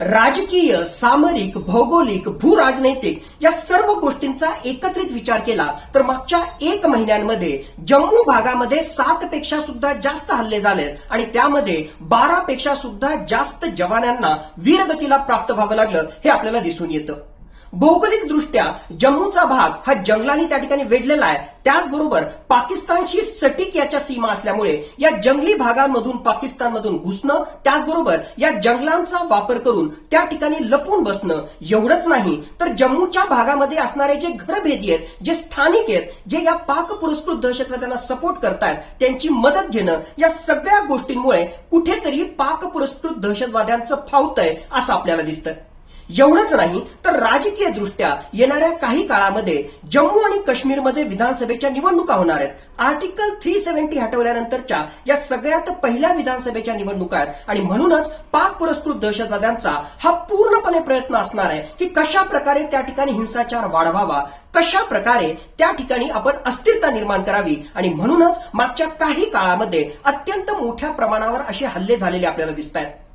राजकीय सामरिक भौगोलिक भूराजनैतिक या सर्व गोष्टींचा एकत्रित विचार केला तर मागच्या एक महिन्यांमध्ये जम्मू भागामध्ये सात पेक्षा सुद्धा जास्त हल्ले झालेत आणि त्यामध्ये बारा पेक्षा सुद्धा जास्त जवानांना वीरगतीला प्राप्त व्हावं लागलं हे आपल्याला दिसून येतं. भौगोलिक दृष्ट्या जम्मूचा भाग हा जंगलांनी त्या ठिकाणी वेढलेला आहे. त्याचबरोबर पाकिस्तानशी सटीक याच्या सीमा असल्यामुळे या जंगली भागांमधून पाकिस्तानमधून घुसणं त्याचबरोबर या जंगलांचा वापर करून त्या ठिकाणी लपून बसणं एवढंच नाही. तर जम्मूच्या भागामध्ये असणारे जे घरभेदी आहेत जे स्थानिक आहेत जे या पाक पुरस्कृत दहशतवाद्यांना सपोर्ट करतायत त्यांची मदत घेणं या सगळ्या गोष्टींमुळे कुठेतरी पाक पुरस्कृत दहशतवाद्यांचं फावतंय असं आपल्याला दिसतं एवढंच नाही तर राजकीय दृष्ट्या येणाऱ्या काही काळामध्ये जम्मू आणि काश्मीरमध्ये विधानसभेच्या निवडणुका होणार आहेत. आर्टिकल थ्री सेव्हन्टी हटवल्यानंतरच्या या सगळ्यात पहिल्या विधानसभेच्या निवडणुका आहेत. आणि म्हणूनच पाक पुरस्कृत दहशतवाद्यांचा हा पूर्णपणे प्रयत्न असणार आहे की कशा प्रकारे त्या ठिकाणी हिंसाचार वाढवावा कशा प्रकारे त्या ठिकाणी आपण अस्थिरता निर्माण करावी आणि म्हणूनच मागच्या काही काळामध्ये अत्यंत मोठ्या प्रमाणावर असे हल्ले झालेले आपल्याला दिसत आहेत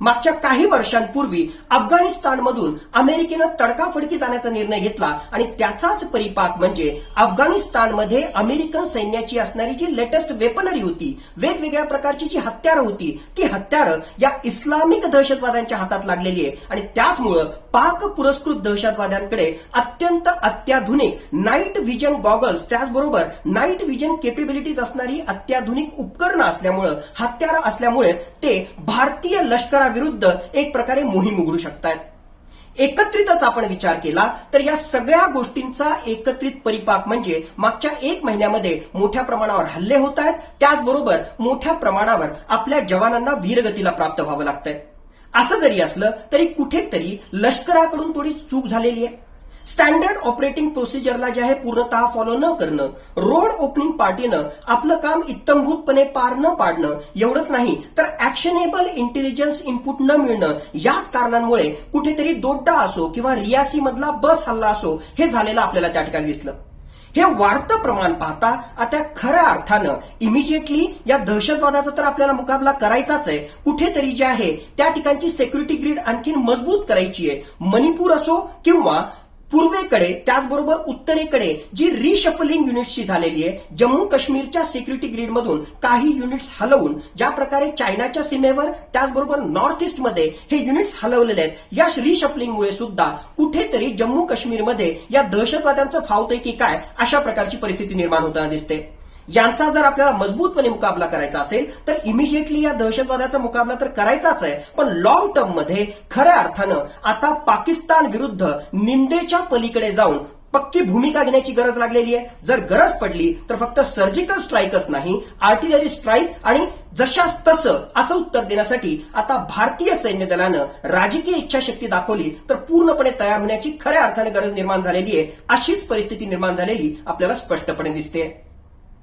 मागच्या काही वर्षांपूर्वी अफगाणिस्तानमधून अमेरिकेनं तडकाफडकी जाण्याचा निर्णय घेतला आणि त्याचाच परिपाक म्हणजे अफगाणिस्तानमध्ये अमेरिकन सैन्याची असणारी जी लेटेस्ट वेपनरी होती वेगवेगळ्या प्रकारची जी हत्यारं होती ती हत्यारं या इस्लामिक दहशतवाद्यांच्या हातात लागलेली आहे. आणि त्याचमुळं पाक पुरस्कृत दहशतवाद्यांकडे अत्यंत अत्याधुनिक नाईट व्हिजन गॉगल्स त्याचबरोबर नाईट व्हिजन केपेबिलिटीज असणारी अत्याधुनिक उपकरणं असल्यामुळं हत्यारं असल्यामुळेच ते भारतीय लष्कर विरुद्ध एक प्रकारे मोहीम उघडू शकतात एकत्रितच आपण विचार केला तर या सगळ्या गोष्टींचा एकत्रित परिपाक म्हणजे मागच्या एक महिन्यामध्ये मोठ्या प्रमाणावर हल्ले होत आहेत त्याचबरोबर मोठ्या प्रमाणावर आपल्या जवानांना वीरगतीला प्राप्त व्हावं लागतंय. असं जरी असलं तरी कुठेतरी लष्कराकडून थोडी चूक झालेली आहे. स्टँडर्ड ऑपरेटिंग प्रोसिजरला जे आहे पूर्णतः फॉलो न करणं रोड ओपनिंग पार्टीनं आपलं काम इत्तंभूतपणे पार न पाडणं एवढंच नाही. तर ऍक्शनेबल इंटेलिजन्स इनपुट न मिळणं याच कारणांमुळे कुठेतरी दोड्डा असो किंवा रियासी मधला बस हल्ला असो हे झालेलं आपल्याला त्या ठिकाणी दिसलं. हे वाढतं प्रमाण पाहता आता खऱ्या अर्थानं इमिजिएटली या दहशतवादाचा तर आपल्याला मुकाबला करायचाच आहे. कुठेतरी जे आहे त्या ठिकाणची सेक्युरिटी ग्रीड आणखी मजबूत करायची आहे. मणिपूर असो किंवा पूर्वेकडे त्याचबरोबर उत्तरेकडे जी रिशफलिंग युनिट्सची झालेली आहे जम्मू काश्मीरच्या सिक्युरिटी ग्रीडमधून काही युनिट्स हलवून ज्या प्रकारे चायनाच्या सीमेवर त्याचबरोबर नॉर्थ ईस्टमध्ये हे युनिट्स हलवलेले आहेत या रिशफलिंगमुळे सुद्धा कुठेतरी जम्मू काश्मीरमध्ये या दहशतवाद्यांचं फावतंय की काय अशा प्रकारची परिस्थिती निर्माण होताना दिसते. यांचा जर आपल्याला मजबूतपणे मुकाबला करायचा असेल तर इमिजिएटली या दहशतवादाचा मुकाबला तर करायचाच आहे. पण लॉंग टर्ममध्ये खऱ्या अर्थानं आता पाकिस्तान विरुद्ध निंदेच्या पलीकडे जाऊन पक्की भूमिका घेण्याची गरज लागलेली आहे. जर गरज पडली तर फक्त सर्जिकल स्ट्राईकच नाही आर्टिलरी स्ट्राईक आणि जशास तसं असं उत्तर देण्यासाठी आता भारतीय सैन्य दलानं राजकीय इच्छाशक्ती दाखवली तर पूर्णपणे तयार होण्याची खऱ्या अर्थाने गरज निर्माण झालेली आहे. अशीच परिस्थिती निर्माण झालेली आपल्याला स्पष्टपणे दिसते